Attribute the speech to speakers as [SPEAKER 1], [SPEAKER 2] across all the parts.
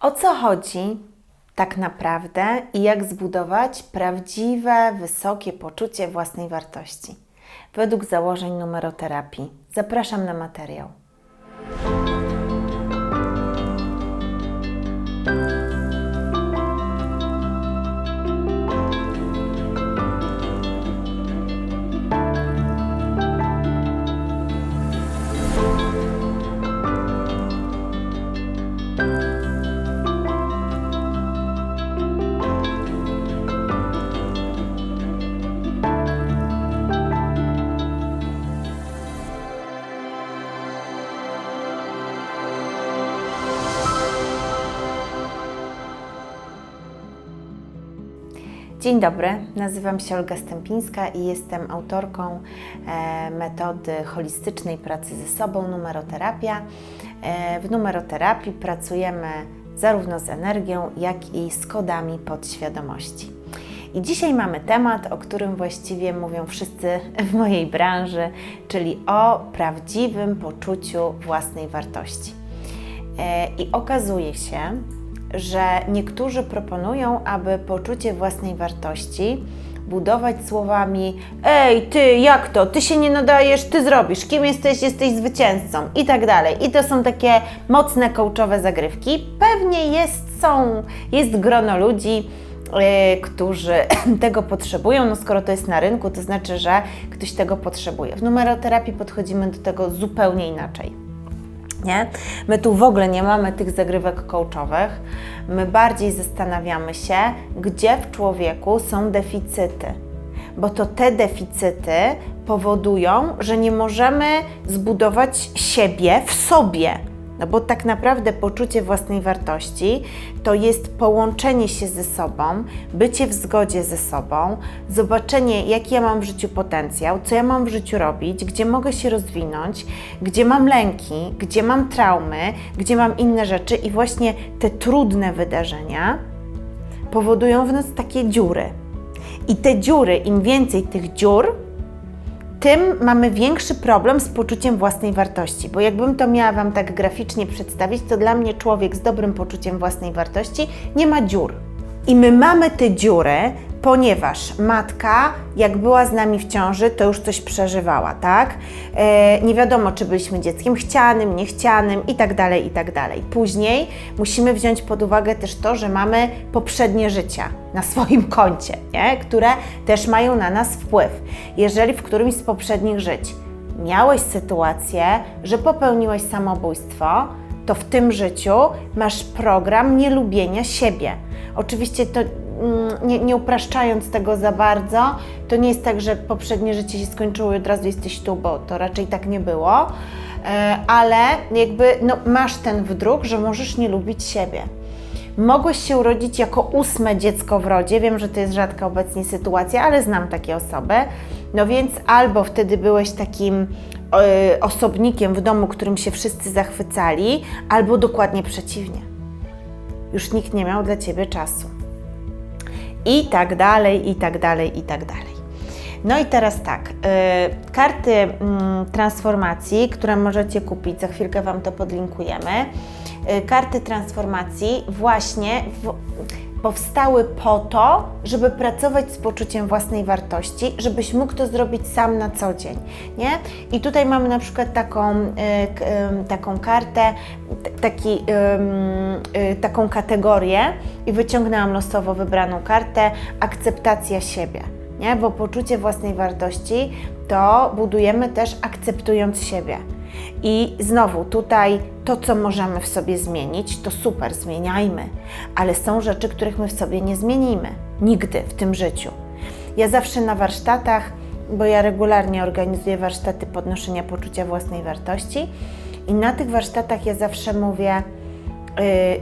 [SPEAKER 1] O co chodzi tak naprawdę i jak zbudować prawdziwe, wysokie poczucie własnej wartości? Według założeń numeroterapii. Zapraszam na materiał. Dzień dobry, nazywam się Olga Stępińska i jestem autorką e, metody holistycznej pracy ze sobą, numeroterapia. E, w numeroterapii pracujemy zarówno z energią, jak i z kodami podświadomości. I dzisiaj mamy temat, o którym właściwie mówią wszyscy w mojej branży, czyli o prawdziwym poczuciu własnej wartości. E, I okazuje się, że niektórzy proponują, aby poczucie własnej wartości budować słowami: Ej, ty, jak to? Ty się nie nadajesz, ty zrobisz, kim jesteś, jesteś zwycięzcą i tak dalej. I to są takie mocne coachowe zagrywki. Pewnie jest, są, jest grono ludzi, yy, którzy tego potrzebują. No skoro to jest na rynku, to znaczy, że ktoś tego potrzebuje. W numeroterapii podchodzimy do tego zupełnie inaczej. Nie? My tu w ogóle nie mamy tych zagrywek coachowych. My bardziej zastanawiamy się, gdzie w człowieku są deficyty, bo to te deficyty powodują, że nie możemy zbudować siebie w sobie no bo tak naprawdę poczucie własnej wartości to jest połączenie się ze sobą, bycie w zgodzie ze sobą, zobaczenie, jaki ja mam w życiu potencjał, co ja mam w życiu robić, gdzie mogę się rozwinąć, gdzie mam lęki, gdzie mam traumy, gdzie mam inne rzeczy i właśnie te trudne wydarzenia powodują w nas takie dziury. I te dziury, im więcej tych dziur, tym mamy większy problem z poczuciem własnej wartości. Bo jakbym to miała Wam tak graficznie przedstawić, to dla mnie człowiek z dobrym poczuciem własnej wartości nie ma dziur. I my mamy te dziury, ponieważ matka, jak była z nami w ciąży, to już coś przeżywała, tak? E, nie wiadomo, czy byliśmy dzieckiem chcianym, niechcianym i tak dalej, i tak. Później musimy wziąć pod uwagę też to, że mamy poprzednie życia na swoim koncie, nie? które też mają na nas wpływ. Jeżeli w którymś z poprzednich żyć miałeś sytuację, że popełniłeś samobójstwo, to w tym życiu masz program nielubienia siebie. Oczywiście to nie, nie upraszczając tego za bardzo, to nie jest tak, że poprzednie życie się skończyło i od razu jesteś tu, bo to raczej tak nie było, e, ale jakby no, masz ten wdruk, że możesz nie lubić siebie. Mogłeś się urodzić jako ósme dziecko w rodzie, wiem, że to jest rzadka obecnie sytuacja, ale znam takie osoby, no więc albo wtedy byłeś takim y, osobnikiem w domu, którym się wszyscy zachwycali, albo dokładnie przeciwnie. Już nikt nie miał dla ciebie czasu i tak dalej, i tak dalej, i tak dalej. No i teraz tak, y, karty y, transformacji, które możecie kupić, za chwilkę Wam to podlinkujemy. Y, karty transformacji właśnie w, powstały po to, żeby pracować z poczuciem własnej wartości, żebyś mógł to zrobić sam na co dzień, nie? I tutaj mamy na przykład taką, y, y, taką kartę, taki, y, taką kategorię i wyciągnęłam losowo wybraną kartę akceptacja siebie, nie? Bo poczucie własnej wartości to budujemy też akceptując siebie. I znowu tutaj to, co możemy w sobie zmienić, to super, zmieniajmy, ale są rzeczy, których my w sobie nie zmienimy. Nigdy w tym życiu. Ja zawsze na warsztatach, bo ja regularnie organizuję warsztaty podnoszenia poczucia własnej wartości, i na tych warsztatach ja zawsze mówię,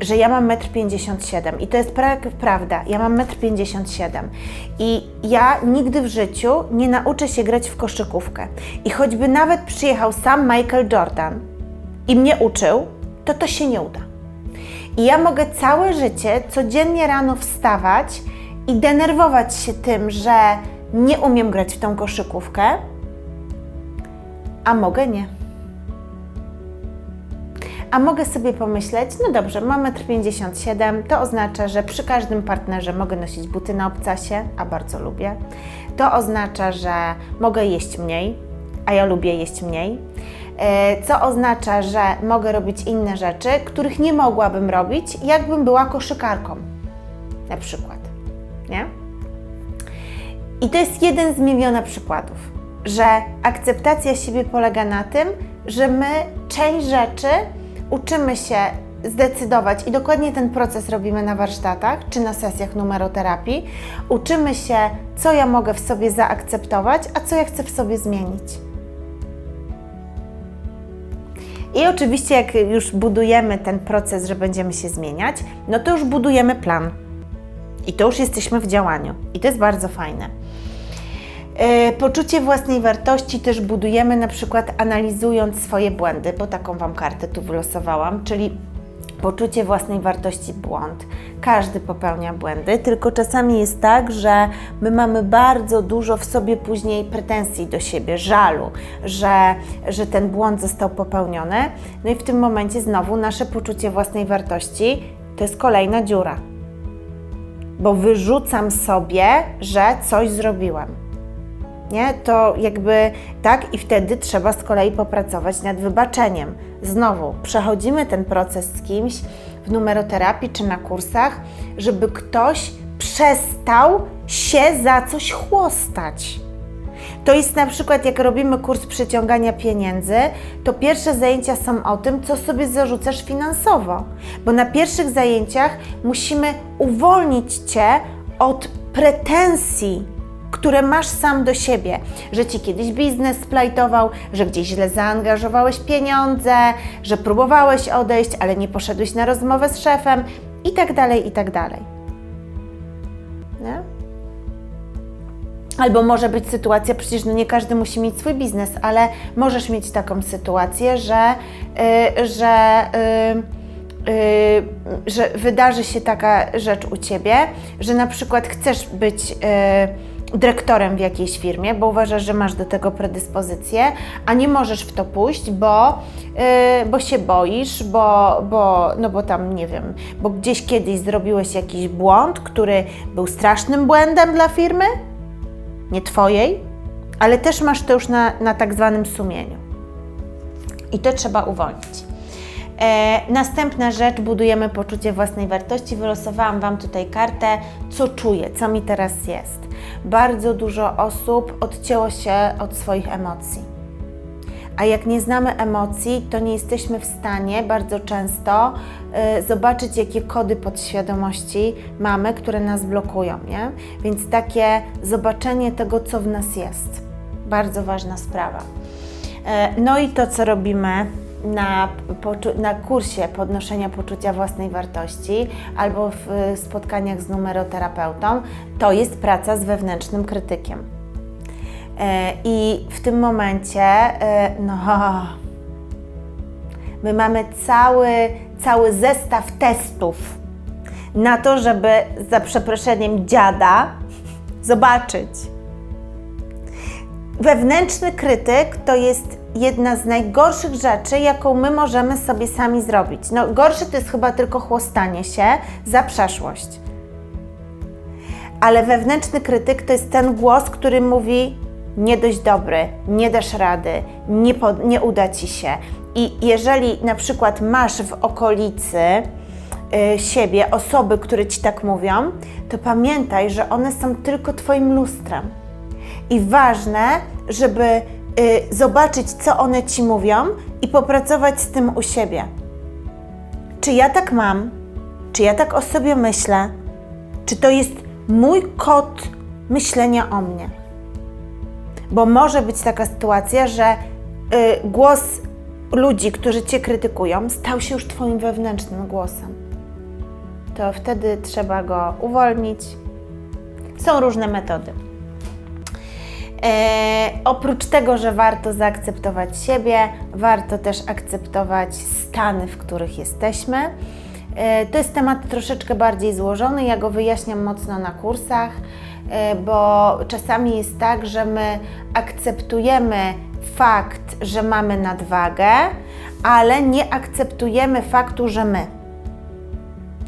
[SPEAKER 1] że ja mam 1,57 m i to jest pra prawda, ja mam 1,57 m i ja nigdy w życiu nie nauczę się grać w koszykówkę. I choćby nawet przyjechał sam Michael Jordan i mnie uczył, to to się nie uda. I ja mogę całe życie codziennie rano wstawać i denerwować się tym, że nie umiem grać w tą koszykówkę, a mogę nie a mogę sobie pomyśleć, no dobrze, mam 1,57 m, to oznacza, że przy każdym partnerze mogę nosić buty na obcasie, a bardzo lubię. To oznacza, że mogę jeść mniej, a ja lubię jeść mniej. E, co oznacza, że mogę robić inne rzeczy, których nie mogłabym robić, jakbym była koszykarką, na przykład. Nie? I to jest jeden z miliona przykładów, że akceptacja siebie polega na tym, że my część rzeczy uczymy się zdecydować i dokładnie ten proces robimy na warsztatach czy na sesjach numeroterapii. Uczymy się, co ja mogę w sobie zaakceptować, a co ja chcę w sobie zmienić. I oczywiście, jak już budujemy ten proces, że będziemy się zmieniać, no to już budujemy plan. I to już jesteśmy w działaniu. I to jest bardzo fajne. Yy, poczucie własnej wartości też budujemy na przykład analizując swoje błędy, bo taką Wam kartę tu wylosowałam, czyli poczucie własnej wartości błąd. Każdy popełnia błędy, tylko czasami jest tak, że my mamy bardzo dużo w sobie później pretensji do siebie, żalu, że, że ten błąd został popełniony. No i w tym momencie znowu nasze poczucie własnej wartości to jest kolejna dziura. Bo wyrzucam sobie, że coś zrobiłem nie? To jakby tak i wtedy trzeba z kolei popracować nad wybaczeniem. Znowu przechodzimy ten proces z kimś w numeroterapii czy na kursach, żeby ktoś przestał się za coś chłostać. To jest na przykład, jak robimy kurs przyciągania pieniędzy, to pierwsze zajęcia są o tym, co sobie zarzucasz finansowo. Bo na pierwszych zajęciach musimy uwolnić Cię od pretensji które masz sam do siebie, że ci kiedyś biznes splajtował, że gdzieś źle zaangażowałeś pieniądze, że próbowałeś odejść, ale nie poszedłeś na rozmowę z szefem i tak dalej, i tak dalej. Nie? Albo może być sytuacja, przecież no nie każdy musi mieć swój biznes, ale możesz mieć taką sytuację, że, yy, że yy, yy, że wydarzy się taka rzecz u ciebie, że na przykład chcesz być y, dyrektorem w jakiejś firmie, bo uważasz, że masz do tego predyspozycję, a nie możesz w to pójść, bo, yy, bo się boisz, bo, bo, no bo tam nie wiem, bo gdzieś kiedyś zrobiłeś jakiś błąd, który był strasznym błędem dla firmy, nie twojej, ale też masz to już na, na tak zwanym sumieniu. I to trzeba uwolnić. E, następna rzecz, budujemy poczucie własnej wartości. Wylosowałam Wam tutaj kartę, co czuję, co mi teraz jest bardzo dużo osób odcięło się od swoich emocji. A jak nie znamy emocji, to nie jesteśmy w stanie bardzo często y, zobaczyć, jakie kody podświadomości mamy, które nas blokują. Nie? Więc takie zobaczenie tego, co w nas jest. Bardzo ważna sprawa. Y, no i to, co robimy na, na kursie podnoszenia poczucia własnej wartości albo w spotkaniach z numeroterapeutą, to jest praca z wewnętrznym krytykiem. E, I w tym momencie, e, no, my mamy cały, cały zestaw testów na to, żeby za przeproszeniem dziada zobaczyć. Wewnętrzny krytyk to jest jedna z najgorszych rzeczy, jaką my możemy sobie sami zrobić. No, gorsze to jest chyba tylko chłostanie się za przeszłość. Ale wewnętrzny krytyk to jest ten głos, który mówi: nie dość dobry, nie dasz rady, nie, nie uda ci się. I jeżeli na przykład masz w okolicy y, siebie osoby, które ci tak mówią, to pamiętaj, że one są tylko Twoim lustrem. I ważne, żeby zobaczyć, co one ci mówią i popracować z tym u siebie. Czy ja tak mam? Czy ja tak o sobie myślę? Czy to jest mój kod myślenia o mnie? Bo może być taka sytuacja, że y, głos ludzi, którzy cię krytykują, stał się już Twoim wewnętrznym głosem. To wtedy trzeba go uwolnić. Są różne metody. E, oprócz tego, że warto zaakceptować siebie, warto też akceptować stany, w których jesteśmy. E, to jest temat troszeczkę bardziej złożony, ja go wyjaśniam mocno na kursach, e, bo czasami jest tak, że my akceptujemy fakt, że mamy nadwagę, ale nie akceptujemy faktu, że my.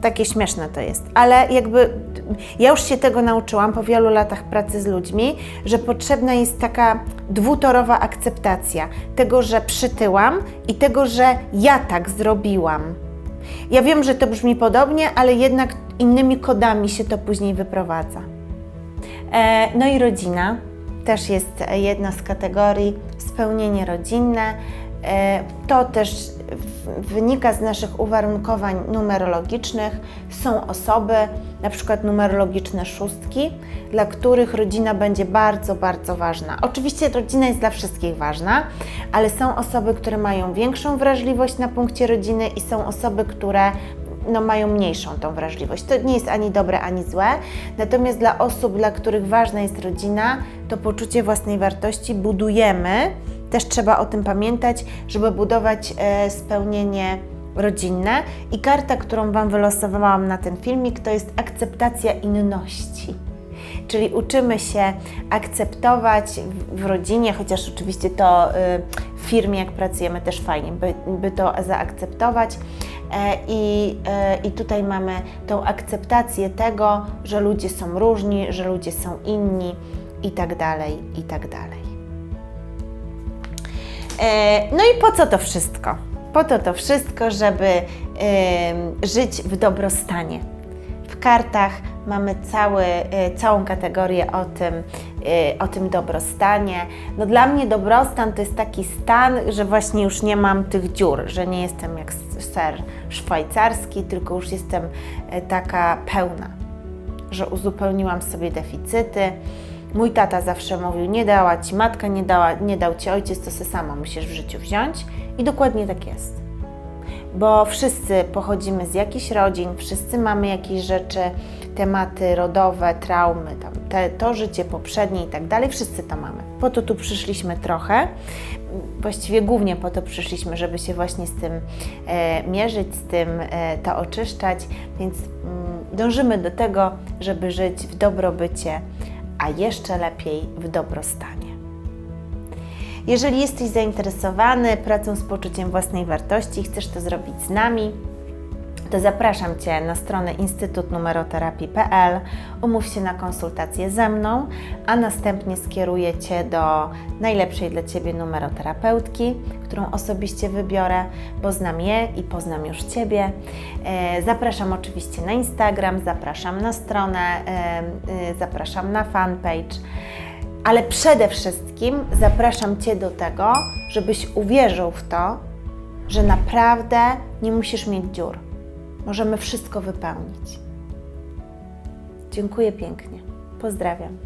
[SPEAKER 1] Takie śmieszne to jest, ale jakby ja już się tego nauczyłam po wielu latach pracy z ludźmi, że potrzebna jest taka dwutorowa akceptacja tego, że przytyłam i tego, że ja tak zrobiłam. Ja wiem, że to brzmi podobnie, ale jednak innymi kodami się to później wyprowadza. E, No i rodzina też jest jedna z kategorii spełnienie rodzinne. E, To też wynika z naszych uwarunkowań numerologicznych. Są osoby, na przykład numerologiczne szóstki, dla których rodzina będzie bardzo, bardzo ważna. Oczywiście rodzina jest dla wszystkich ważna, ale są osoby, które mają większą wrażliwość na punkcie rodziny i są osoby, które no, mają mniejszą tą wrażliwość. To nie jest ani dobre, ani złe. Natomiast dla osób, dla których ważna jest rodzina, to poczucie własnej wartości budujemy. Też trzeba o tym pamiętać, żeby budować e, spełnienie rodzinne. I karta, którą Wam wylosowałam na ten filmik, to jest akceptacja inności. Czyli uczymy się akceptować w, rodzinie, chociaż oczywiście to y, w firmie, jak pracujemy, też fajnie, by, by to zaakceptować. E, I, e, I tutaj mamy tą akceptację tego, że ludzie są różni, że ludzie są inni i tak dalej, i tak dalej. E, No i po co to wszystko? Po to to wszystko, żeby żyć w dobrostanie. W kartach mamy cały, e, całą kategorię o tym, e, o tym dobrostanie. No dla mnie dobrostan to jest taki stan, że właśnie już nie mam tych dziur, że nie jestem jak ser szwajcarski, tylko już jestem taka pełna, że uzupełniłam sobie deficyty. Mój tata zawsze mówił, nie dała Ci matka, nie, dała, nie dał Ci ojciec, to se sama musisz w życiu wziąć. I dokładnie tak jest bo wszyscy pochodzimy z jakichś rodzin, wszyscy mamy jakieś rzeczy, tematy rodowe, traumy, tam, te, to życie poprzednie i tak dalej, wszyscy to mamy. Po to tu przyszliśmy trochę, właściwie głównie po to przyszliśmy, żeby się właśnie z tym e, mierzyć, z tym e, to oczyszczać, więc mm, dążymy do tego, żeby żyć w dobrobycie, a jeszcze lepiej w dobrostanie. Jeżeli jesteś zainteresowany pracą z poczuciem własnej wartości i chcesz to zrobić z nami, to zapraszam Cię na stronę instytutnumeroterapii.pl, umów się na konsultację ze mną, a następnie skieruję Cię do najlepszej dla Ciebie numeroterapeutki, którą osobiście wybiorę, poznam je i poznam już Ciebie. E, Zapraszam oczywiście na Instagram, zapraszam na stronę, e, e, zapraszam na fanpage. Ale przede wszystkim zapraszam Cię do tego, żebyś uwierzył w to, że naprawdę nie musisz mieć dziur. Możemy wszystko wypełnić. Dziękuję pięknie. Pozdrawiam.